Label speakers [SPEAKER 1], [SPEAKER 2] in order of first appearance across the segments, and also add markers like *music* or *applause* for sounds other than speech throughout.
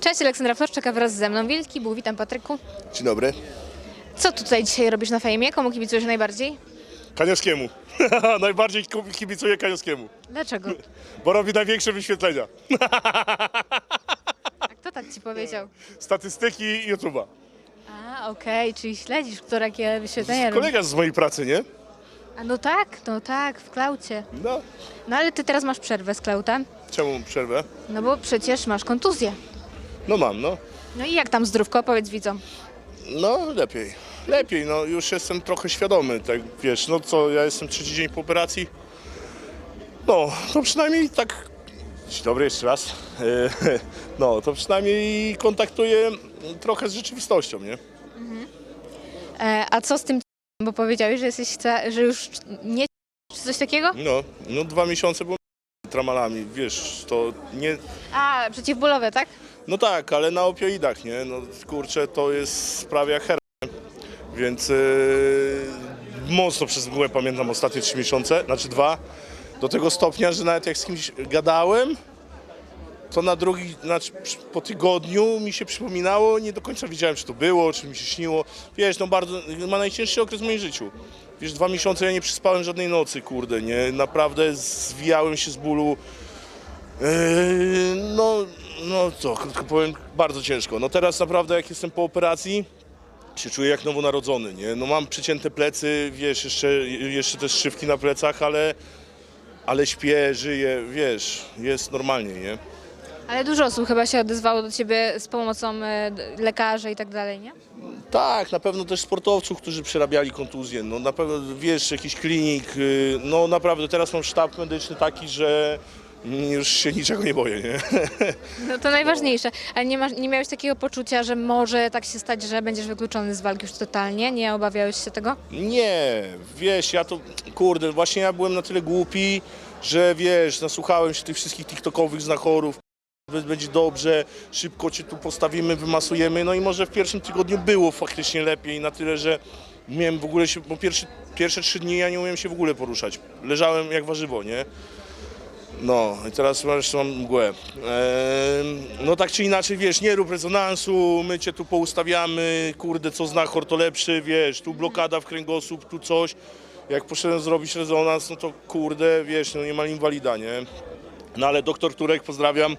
[SPEAKER 1] Cześć, Aleksandra Floszczak, a wraz ze mną Wielki Bóg. Witam Patryku.
[SPEAKER 2] Dzień dobry.
[SPEAKER 1] Co tutaj dzisiaj robisz na fejmie? Komu kibicujesz najbardziej?
[SPEAKER 2] Kaniowskiemu. *laughs* Najbardziej ku- kibicuję Kaniowskiemu,
[SPEAKER 1] Dlaczego? *laughs*
[SPEAKER 2] bo robi największe wyświetlenia.
[SPEAKER 1] A kto tak ci powiedział?
[SPEAKER 2] Statystyki YouTube'a.
[SPEAKER 1] A, okej, czyli śledzisz, kto jakie wyświetlenia robi.
[SPEAKER 2] Kolega z mojej pracy, nie?
[SPEAKER 1] A no tak, no tak, w klaucie.
[SPEAKER 2] No.
[SPEAKER 1] No ale ty teraz masz przerwę z klauta,
[SPEAKER 2] Czemu przerwę?
[SPEAKER 1] no bo przecież masz kontuzję.
[SPEAKER 2] No mam, no.
[SPEAKER 1] No i jak tam zdrówko? Powiedz widzom.
[SPEAKER 2] No, lepiej. Lepiej, no już jestem trochę świadomy, tak wiesz, no co, ja jestem trzeci dzień po operacji. No, to przynajmniej tak. Dzień dobry jeszcze raz. E, *laughs* No, to przynajmniej kontaktuję trochę z rzeczywistością, nie?
[SPEAKER 1] E, a co z tym bo powiedziałeś, że jesteś, ca- że już nie czy coś takiego?
[SPEAKER 2] No, no dwa miesiące byłem tramalami, wiesz, to nie,
[SPEAKER 1] A, przeciwbólowe, tak?
[SPEAKER 2] No tak, ale na opioidach, nie, no kurczę, to jest sprawia her, więc yy, mocno przez mgłę pamiętam ostatnie trzy miesiące, znaczy dwa, do tego stopnia, że nawet jak z kimś gadałem, to na drugi, znaczy po tygodniu mi się przypominało, nie do końca wiedziałem, czy to było, czy mi się śniło. Wiesz, no bardzo, ma najcięższy okres w moim życiu. Wiesz, dwa miesiące ja nie przespałem żadnej nocy, kurde, nie, naprawdę zwijałem się z bólu. Yy, no, no co, krótko powiem, bardzo ciężko. No teraz naprawdę jak jestem po operacji, się czuję jak nowonarodzony, nie? No mam przycięte plecy, wiesz, jeszcze, jeszcze też szywki na plecach, ale, ale śpię, żyję, wiesz, jest normalnie, nie?
[SPEAKER 1] Ale dużo osób chyba się odezwało do ciebie z pomocą e, d- lekarzy i tak dalej, nie?
[SPEAKER 2] Tak, na pewno też sportowców, którzy przerabiali kontuzję. No na pewno wiesz, jakiś klinik. y, No naprawdę teraz mam sztab medyczny taki, że już się niczego nie boję, nie?
[SPEAKER 1] No to najważniejsze. Ale nie, masz, nie miałeś takiego poczucia, że może tak się stać, że będziesz wykluczony z walki już totalnie? Nie obawiałeś się tego?
[SPEAKER 2] Nie, wiesz, ja to, kurde, właśnie ja byłem na tyle głupi, że wiesz, nasłuchałem się tych wszystkich tiktokowych znachorów. Będzie dobrze, szybko cię tu postawimy, wymasujemy. No i może w pierwszym tygodniu było faktycznie lepiej, na tyle, że miałem w ogóle się, bo pierwszy, pierwsze trzy dni ja nie umiałem się w ogóle poruszać. Leżałem jak warzywo, nie? No i teraz masz mam mgłę. Ehm, no tak czy inaczej, wiesz, nie rób rezonansu, my cię tu poustawiamy, kurde, co znachor to lepszy, wiesz, tu blokada w kręgosłup, tu coś. Jak poszedłem zrobić rezonans, no to kurde, wiesz, no niemal inwalida, nie? No ale doktor Turek, pozdrawiam,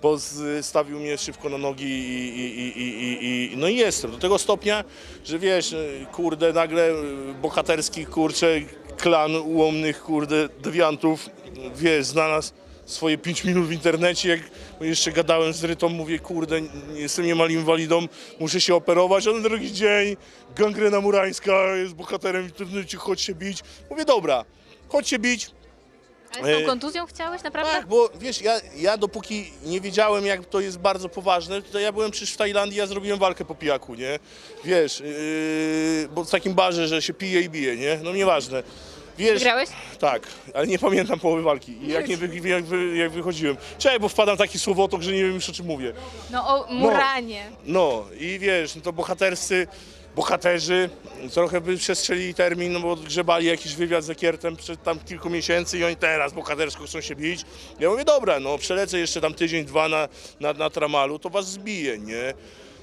[SPEAKER 2] postawił mnie szybko na nogi i, i, i, i, i no i jestem. Do tego stopnia, że wiesz, kurde, nagle bohaterski, kurczę, klan ułomnych, kurde, dewiantów, wiesz, znalazł swoje 5 minut w internecie, jak jeszcze gadałem z Rytą, mówię, kurde, jestem niemal inwalidą, muszę się operować, a na drugi dzień gangrena murańska jest bohaterem chodź się bić. Mówię, dobra, chodź się bić,
[SPEAKER 1] Ale z tą
[SPEAKER 2] E,
[SPEAKER 1] kontuzją chciałeś naprawdę?
[SPEAKER 2] tak, bo wiesz, ja, ja dopóki nie wiedziałem, jak to jest bardzo poważne, to ja byłem przecież w Tajlandii, ja zrobiłem walkę po pijaku, nie? Wiesz, yy, bo w takim barze, że się pije i bije, nie? No nieważne. Wiesz,
[SPEAKER 1] Wygrałeś?
[SPEAKER 2] tak, ale nie pamiętam połowy walki. I jak, nie wy, jak, wy, jak wychodziłem. Czekaj, bo wpadam w taki słowotok, że nie wiem już o czym mówię.
[SPEAKER 1] No o Muranie.
[SPEAKER 2] No i wiesz, no to bohaterscy, bohaterzy trochę by przestrzelili termin, no bo grzebali jakiś wywiad z Ekiertem przed tam kilku miesięcy i oni teraz bohatersko chcą się bić. Ja mówię, dobra, no przelecę jeszcze tam tydzień, dwa na, na, na tramalu, to was zbije, nie?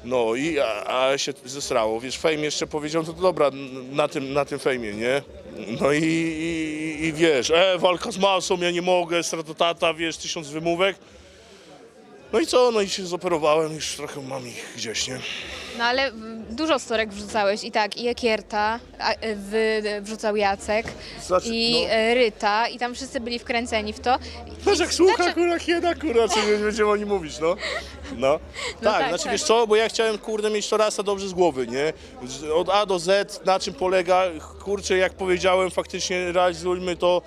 [SPEAKER 2] No i a, a się zesrało. Wiesz, Fame jeszcze powiedział, no to dobra, na tym, na tym fejmie, nie? No i, i, i wiesz, e, walka z masą, ja nie mogę, stratotata, wiesz, tysiąc wymówek. No i co? No i się zoperowałem, już trochę mam ich gdzieś, nie?
[SPEAKER 1] No ale w- dużo storek wrzucałeś i tak, i Ekierta a, e, wy, wrzucał Jacek
[SPEAKER 2] Znaczy,
[SPEAKER 1] i
[SPEAKER 2] no.
[SPEAKER 1] e, Ryta i tam wszyscy byli wkręceni w to.
[SPEAKER 2] Patrz jak słucha, kurwa, hiena, kurwa, co nie będziemy o nim mówić, no. No, tak,
[SPEAKER 1] tak,
[SPEAKER 2] znaczy
[SPEAKER 1] tak.
[SPEAKER 2] wiesz co, bo ja chciałem, kurde, mieć to rasa dobrze z głowy, nie? Z- Od A do Z, na czym polega, kurczę, jak powiedziałem, faktycznie realizujmy to,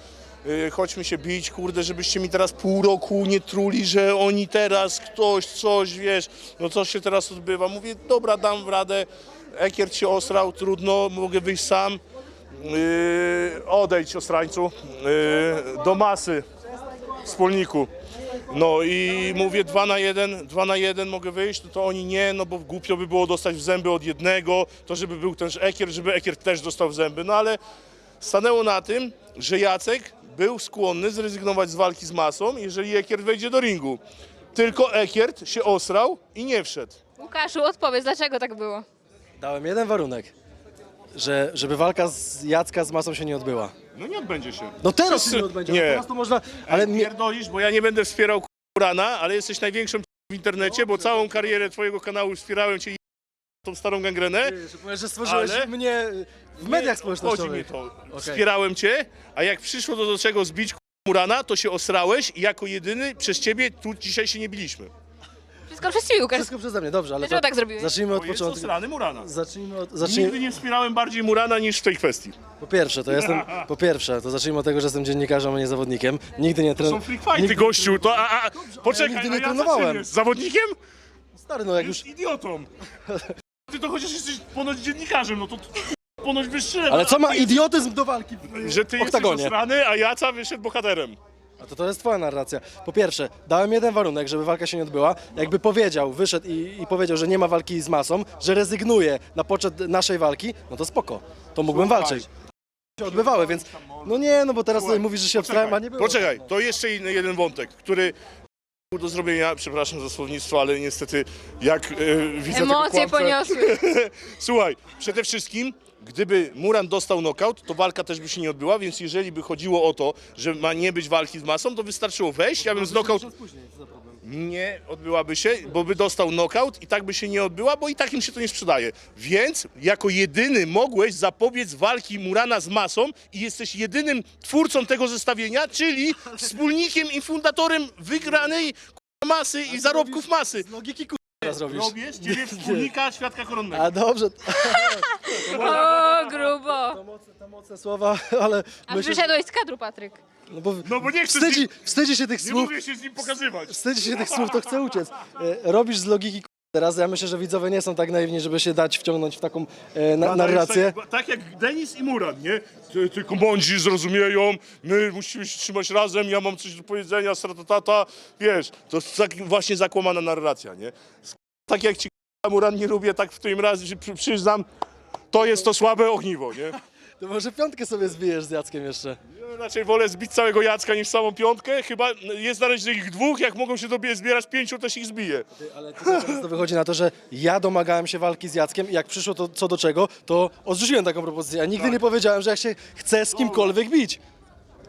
[SPEAKER 2] chodźmy się bić, kurde, żebyście mi teraz pół roku nie truli, że oni teraz, ktoś, coś, wiesz, no co się teraz odbywa. Mówię, dobra, dam radę, Ekiert się osrał, trudno, mogę wyjść sam. Yy, odejdź, ostrańcu, yy, do masy wspólniku. No i mówię dwa na jeden, dwa na jeden mogę wyjść, no to oni nie, no bo głupio by było dostać w zęby od jednego, to żeby był też Ekier, żeby Ekier też dostał w zęby, no ale stanęło na tym, że Jacek był skłonny zrezygnować z walki z masą, jeżeli Ekier wejdzie do ringu. tylko Ekiert się osrał i nie wszedł.
[SPEAKER 1] Łukaszu, odpowiedz, dlaczego tak było?
[SPEAKER 3] Dałem jeden warunek, że, żeby walka z Jacka z masą się nie odbyła.
[SPEAKER 2] No nie odbędzie się.
[SPEAKER 3] No teraz
[SPEAKER 2] Wszyscy-
[SPEAKER 3] się nie odbędzie,
[SPEAKER 2] nie.
[SPEAKER 3] nie. teraz to można, ale mi,
[SPEAKER 2] Pierdolisz, bo ja nie będę wspierał Kurana, ale jesteś największym w internecie, bo całą karierę twojego kanału wspierałem cię i tą starą gangrenę.
[SPEAKER 3] że powiesz, że stworzyłeś
[SPEAKER 2] Ale-
[SPEAKER 3] mnie w mediach
[SPEAKER 2] Chodzi mi
[SPEAKER 3] społecznościowych.
[SPEAKER 2] to.
[SPEAKER 3] Okej.
[SPEAKER 2] Wspierałem cię, a jak przyszło do, do czego zbić Murana, to się osrałeś i jako jedyny przez ciebie tu dzisiaj się nie biliśmy.
[SPEAKER 1] Wszystko przez ciebie, Łukasz.
[SPEAKER 3] Wszystko przeze mnie, dobrze, ale
[SPEAKER 1] Dlaczego
[SPEAKER 3] to
[SPEAKER 1] tak zrobiłeś?
[SPEAKER 3] zacznijmy
[SPEAKER 2] Bo
[SPEAKER 3] od
[SPEAKER 2] jest
[SPEAKER 3] początku.
[SPEAKER 2] osrany Murana.
[SPEAKER 3] Zacznijmy od,
[SPEAKER 2] Nigdy
[SPEAKER 3] zacznijmy,
[SPEAKER 2] nie wspierałem bardziej Murana niż w tej kwestii.
[SPEAKER 3] po pierwsze, to jestem, po pierwsze, to zacznijmy od tego, że jestem dziennikarzem, a nie zawodnikiem. Nigdy nie
[SPEAKER 2] Są freak fighty, gościu, to a, a, poczekaj,
[SPEAKER 3] nigdy nie
[SPEAKER 2] a ja
[SPEAKER 3] trenowałem.
[SPEAKER 2] jest? Zawodnikiem?
[SPEAKER 3] Stary, no jak już,
[SPEAKER 2] Już idiotą. *laughs* Ty to chociaż jesteś ponoć dziennikarzem, no to *laughs* ponoć wyższy.
[SPEAKER 3] ale co ma idiotyzm do walki w
[SPEAKER 2] Że ty jesteś
[SPEAKER 3] oktagonie?
[SPEAKER 2] osrany, a Jaca wyszedł bohaterem.
[SPEAKER 3] A to to jest twoja narracja. Po pierwsze, dałem jeden warunek, żeby walka się nie odbyła. Jakby powiedział, wyszedł i, i powiedział, że nie ma walki z masą, że rezygnuje na poczet naszej walki, no to spoko. To mógłbym walczyć. Się odbywały, więc no nie, no bo teraz tutaj mówisz, że się obstrałem, a nie było.
[SPEAKER 2] Poczekaj, to jeszcze inny jeden wątek, który do zrobienia, przepraszam za słownictwo, ale niestety jak e, widzę
[SPEAKER 1] Emocje
[SPEAKER 2] tego kłamcę-
[SPEAKER 1] poniosły. *laughs*
[SPEAKER 2] Słuchaj, przede wszystkim, gdyby Muran dostał knockout, to walka też by się nie odbyła, więc jeżeli by chodziło o to, że ma nie być walki z masą, to wystarczyło wejść, ja bym z knockout... Nie odbyłaby się, bo by dostał knockout i tak by się nie odbyła, bo i tak im się to nie sprzedaje. Więc jako jedyny mogłeś zapobiec walki Murana z masą i jesteś jedynym twórcą tego zestawienia, czyli wspólnikiem i fundatorem wygranej k***a, masy i zarobków masy.
[SPEAKER 3] Z logiki ku... teraz robisz.
[SPEAKER 2] Robię z ciebie wspólnika świadka koronnego.
[SPEAKER 3] A dobrze, *laughs*
[SPEAKER 1] O, grubo.
[SPEAKER 3] to mocne, to mocne słowa, *laughs* ale
[SPEAKER 1] A
[SPEAKER 3] myślę,
[SPEAKER 1] wyszedłeś z kadru, Patryk.
[SPEAKER 3] No bo
[SPEAKER 2] No bo nie chcę
[SPEAKER 3] wstydzi,
[SPEAKER 2] nim,
[SPEAKER 3] wstydzi się tych
[SPEAKER 2] nie
[SPEAKER 3] słów,
[SPEAKER 2] mogę się z nim pokazywać.
[SPEAKER 3] wstydzi się tych słów, to chce uciec. E, Robisz z logiki teraz, ja myślę, że widzowie nie są tak naiwni, żeby się dać wciągnąć w taką e, na, narrację.
[SPEAKER 2] Tak, tak jak Denis i Muran, nie? Ty- Tylko mądrzy zrozumieją, my musimy się trzymać razem, ja mam coś do powiedzenia, stratatata, wiesz, to jest tak właśnie zakłamana narracja, nie? Tak jak ci k***a, Muran nie lubię, tak w tym razie przy- przyznam, to jest to słabe ogniwo, nie?
[SPEAKER 3] To może piątkę sobie zbijesz z Jackiem jeszcze.
[SPEAKER 2] Ja raczej wolę zbić całego Jacka niż samą piątkę, chyba jest na razie ich dwóch, jak mogą się dobie zbierać pięciu, też ich zbiję.
[SPEAKER 3] Ale tutaj teraz to wychodzi na to, że ja domagałem się walki z Jackiem i jak przyszło to co do czego, to odrzuciłem taką propozycję. Ja nigdy nie powiedziałem, że ja się chcę z kimkolwiek bić.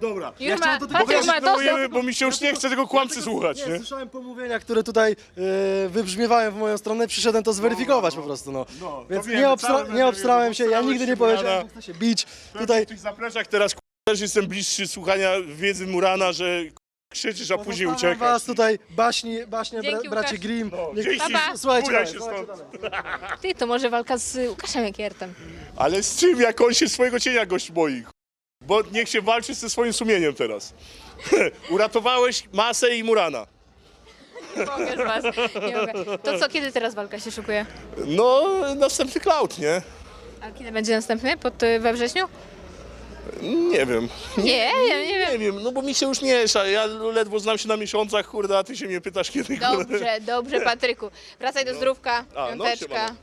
[SPEAKER 2] Dobra.
[SPEAKER 1] Już ma,
[SPEAKER 3] chciałem do tego
[SPEAKER 2] kontynuujemy,
[SPEAKER 1] dostęp.
[SPEAKER 2] bo mi się już nie chce tego kłamcy słuchać,
[SPEAKER 3] Nie,
[SPEAKER 2] nie?
[SPEAKER 3] słyszałem pomówienia, które tutaj e, wybrzmiewają w moją stronę, przyszedłem to zweryfikować po prostu, no.
[SPEAKER 2] No, to
[SPEAKER 3] Więc
[SPEAKER 2] wiemy,
[SPEAKER 3] nie, obstra nie obstrałem się, ja nigdy nie powiedziałem, że chcę się bić.
[SPEAKER 2] Tutaj
[SPEAKER 3] Tutaj
[SPEAKER 2] w tych zapleczach teraz też jestem bliższy słuchania wiedzy Murana, że k***, krzyczysz, a później
[SPEAKER 3] pozostawiam
[SPEAKER 2] uciekasz.
[SPEAKER 3] was tutaj baśni, baśnie bra braci
[SPEAKER 1] Łukasz.
[SPEAKER 3] Grimm.
[SPEAKER 2] No,
[SPEAKER 3] Niech-
[SPEAKER 2] dzięki,
[SPEAKER 1] Pa, pa.
[SPEAKER 3] Słuchajcie,
[SPEAKER 2] bujaj
[SPEAKER 3] dalej,
[SPEAKER 2] się
[SPEAKER 3] słuchajcie
[SPEAKER 2] stąd.
[SPEAKER 3] dalej.
[SPEAKER 1] Ty, to może walka z Łukaszem Ekiertem.
[SPEAKER 2] Ale z czym, jak on się swojego cienia gość boi? Bo niech się walczy ze swoim sumieniem teraz. *laughs* Uratowałeś Masę i Murana.
[SPEAKER 1] Nie mogę z was. Nie mogę. To co, kiedy teraz walka się szykuje?
[SPEAKER 2] No, następny cloud, nie?
[SPEAKER 1] A kiedy będzie następny? Pod, y, we wrześniu?
[SPEAKER 2] Nie wiem.
[SPEAKER 1] Nie, nie, nie wiem.
[SPEAKER 2] Nie wiem, no bo mi się już miesza. Ja ledwo znam się na miesiącach, kurde, a ty się mnie pytasz kiedy. kurde.
[SPEAKER 1] Dobrze, dobrze, Patryku. Wracaj do zdrówka,
[SPEAKER 2] A, no,
[SPEAKER 1] piąteczka.
[SPEAKER 2] siemano.